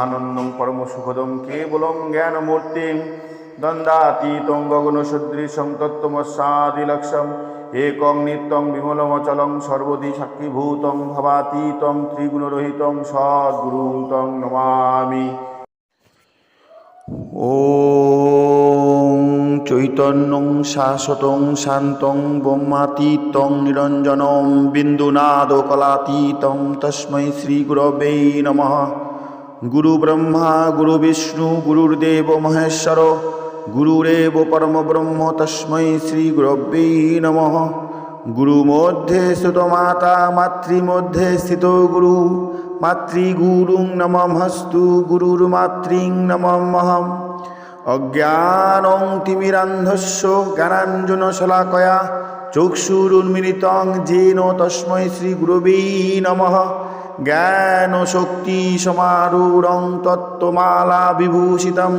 ব্রহ্মানন্দং পরমসুখদং কেবলং জ্ঞানমূর্তিং দ্বন্দ্বাতীতং গগনসদৃশং তত্ত্বমস্যাদিলক্ষম একং নিত্যং বিমলমচলং সর্বদি সাক্ষীভূতং ভবাতীতং ত্রিগুণরহিতং সদ্গুরুং তং নমামি। ॐ চৈতন্যং শাশ্বতং শান্তং ব্রহ্মাতীতং নিরঞ্জনং বিন্দুনাদকলাতীতং তস্मै শ্রীগুরবে নমঃ। গুরুব্রহ্মা গুরুবিষ্ণু গুরুর্দেব মহেশ্বর গুরুরেব পরমব্রহ্ম তস্मै শ্রীগুরবে নমঃ গুরু মধ্যে স্থিত মাতা মাতৃমধ্যে স্থিত গুরু মাতৃগুরুং নমঃস্তু গুরুর্মাতৃং নমঃ অজ্ঞানং তিমিরান্ধস্য জ্ঞানাঞ্জনশলাকয়া চক্ষুরুন্মিলিতং যেন তস্मै শ্রীগুরবে নমঃ জ্ঞান শক্তি সমারূঢ়ং তত্ত্বমালা বিভূষিতম।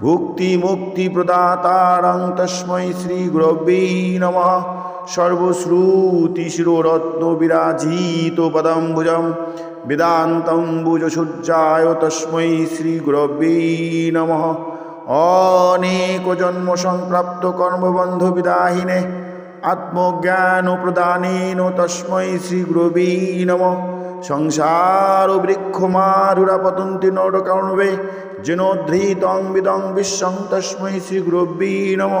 ভুক্তি মুক্তি প্রদাতারং তস্মৈ শ্রী গুরব্বী নম। সর্বশ্রুতি শিরোরত্ন বিরাজিত পদম্বুজম ভুজম। বেদান্তম তস্মৈ শ্রী গুরব্বী নম। অনেক জন্ম সংপ্রাপ্ত কর্মবন্ধ বিদাহিনে আত্মজ্ঞান প্রদানেন তস্মৈ শ্রী গুরবী নমঃ। সংসার বৃক্ষমারুরা পতন্তি নরকাণবে যেনোদ্ধৃতং বিদং বিশ্বং তস্मै শ্রীগুরবে নম।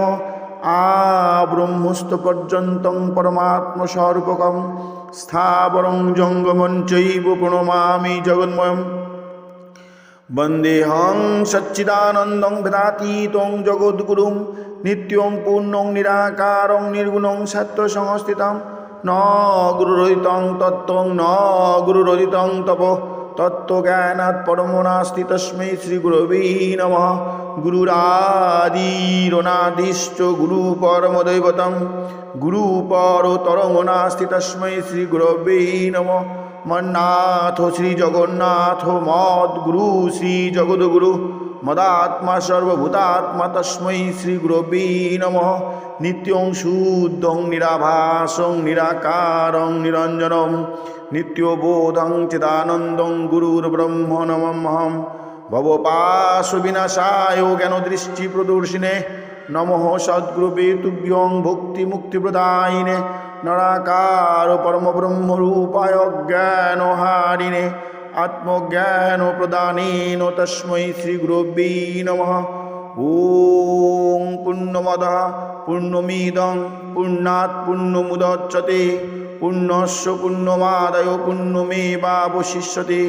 আ ব্রহ্মস্থ পর্যন্তং পরমাত্মস্বরূপকম স্থাবরং জঙ্গমঞ্চৈব প্রণমামি জগন্ময়ম। বন্দেহং সচ্চিদানন্দং বেদাতীতং জগদ্গুরুং নিত্যং পূর্ণং নিরাকারং নির্গুণং সত্যসংস্থিতং ন গুরুরোহিতং তত্ত্বং ন গুরুরোহিতং তপ তত্ত্বজ্ঞানাৎ পরমো নাস্তি তস্মৈ শ্রীগুরবী নম গুরুরাদিরোনাদিশ্চ গুরুপরমদৈবতম গুরুপরতরঙ্গ নাস্তি তস্মৈ শ্রীগুরবী নম মন্নাথ শ্রীজগন্নাথ মদ্গুরু শ্রীজগদ্গুরু মদাত্মা সর্বভূতাত্মা তস্মৈ শ্রীগুরবী নম নিত্যং শুদ্ধং নিরাভাসং নিরাকারং নিরঞ্জনম নিত্যবোধং চিদানন্দং গুরুর্ব্রহ্ম নমহম ভবপাশবিনাশায় জ্ঞানদৃষ্টি প্রদর্শিনে নমঃ সদ্গুরুবে তুভ্যং ভক্তি মুক্তিপ্রদায়িনে নরাকার পরমব্রহ্মরূপায় জ্ঞানহারিণে আত্মজ্ঞান প্রদানেন তস্मै শ্রীগুরবে নমঃ ॐ पुण्यमदः पुण्यमिदं पुण्यात् पुण्यमुदच्यते पुण्यस्य पुण्यमादय पुण्यमेवावशिष्यते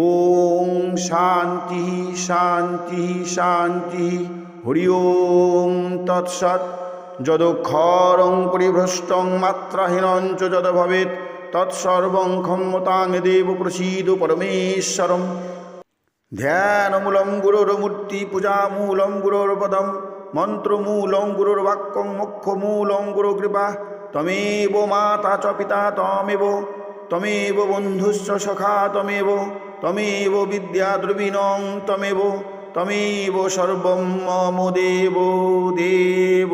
ॐ शान्तिः शान्तिः शान्तिः हरि ओं तत्सत् যদক্ষরং পরিভ্রষ্টং মাত্রাহীনং চ যদ ভবেৎ তৎসর্বং ক্ষম্যতাং দেব প্রসীদ পরমেশ্বরম ধ্যানমূলম গুরুর্মূর্তি পূজামূলম গুরুর্পদম মন্ত্রমূলম গুরুর্বাক্যং মোক্ষমূলম গুরুকৃপা। তমেব মাতা চ পিতা তমেব তমেব বন্ধুশ্চ সখা তমেব তমেব বিদ্যা দ্রবিণং তমেব তমেব সর্বম মম দেব দেব।